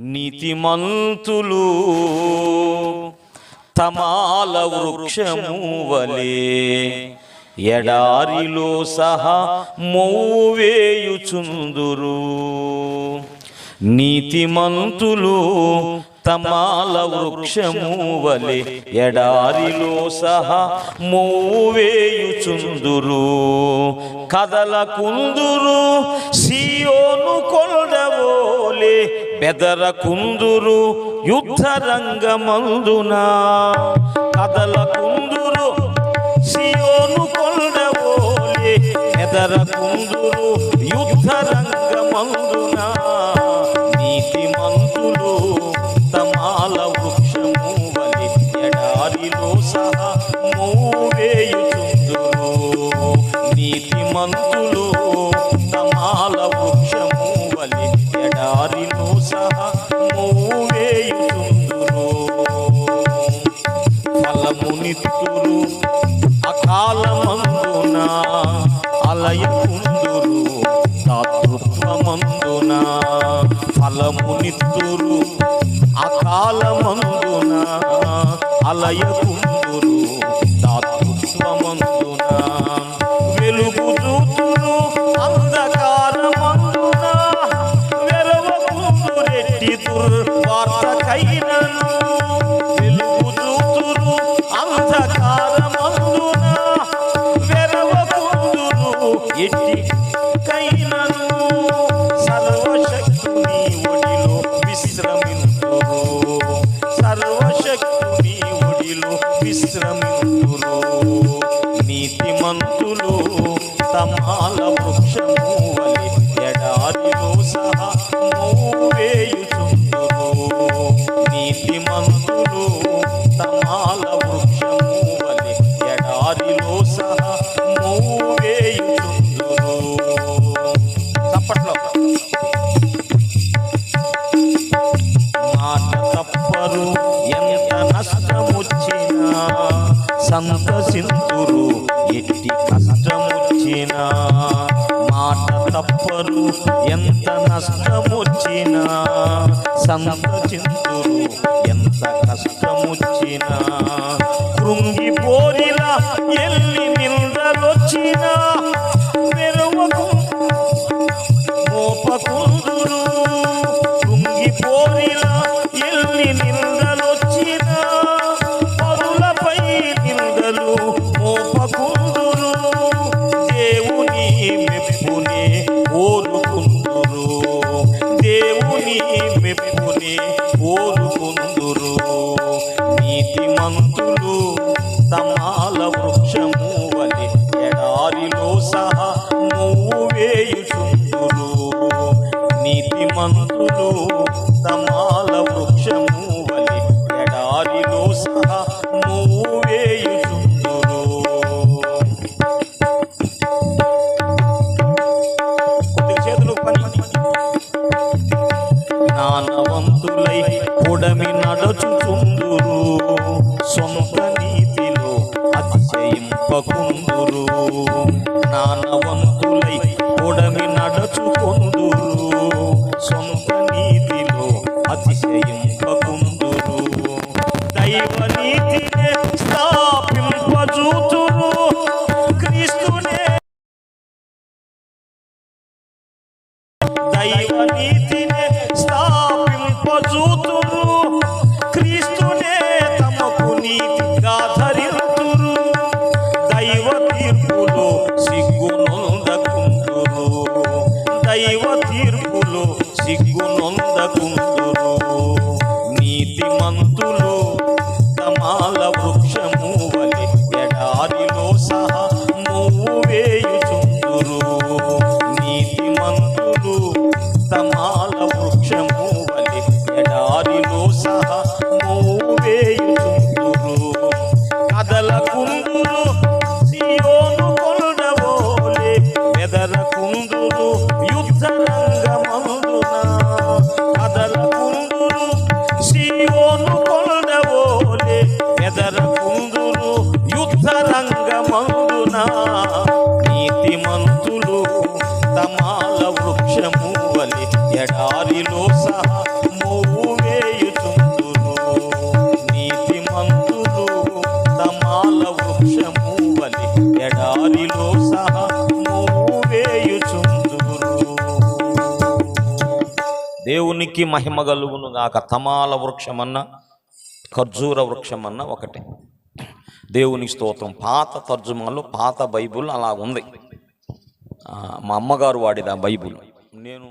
నీతిమంతులు తమాల వృక్షము వలే ఎడారిలో సహా మోవేయుచుందురు నీతిమంతులు తమాల వృక్షము వలె ఎడారిలో సహా మోవేయుచుందురు కదల కుందురు సియోను కొండవోలే పెదర కుందురు యుద్ధ రంగమందున. కదల కుందురు సియోను కొండవోలే పెదర కుందురు యుద్ధ రంగమందున. నీతి మంతులు దాతృత్వమందున ఫలమునిత్తురు అకాలమందున? అలయకుందురు తమాల వృక్షము వలి ఎడారిలో సహా మోవేయుచుందురు నీతిమంతులు తమాల వృక్షము వలి ఎడారిలో సహా మోవేయుచుందురు చప్పట్లో మాట తప్పరు ఎంత నష్టముచ్చిన సంతసింతురు ఎట్టి కష్టమొచ్చినా మాట తప్పరు ఎంత నష్టమొచ్చినా సంతసింతురు ఎంత కష్టమొచ్చినా కృంగిపోరిలా ఎల్లి నిందలొచ్చినా వెరవకు మోపకుందురు కృంగిపోరిలా ఎల్లి ఓరుకుందురు దేవుని మెప్పుని ఓరుకుందురు నీతిమంతులు తమాల వృక్షము వలె ఎడారిలో సహా మూవేయుచుందురు నీతిమంతులు మానవంతులై పొడమి నడచుచుందురు. సొంత నీతిలో అతిశయింపకుందురు. నానవంతులై పొడమి నడచుకొందురు. సొంత నీతిలో అతిశయింపకుందురు. దైవ నీతినే కదల కుందులు యుద్ధ రంగమందున కదల కుందులు సీయోను కొలడవోలే ఎదర కుందులు యుద్ధ రంగమందు దేవునికి మహిమ కలుగును గాక. తమాల వృక్షమన్న ఖర్జూర వృక్షమన్న ఒకటే. దేవుని స్తోత్రం. పాత తర్జుమాలో పాత బైబుల్ అలా ఉంది మా అమ్మగారు వాడిన బైబుల్. నేను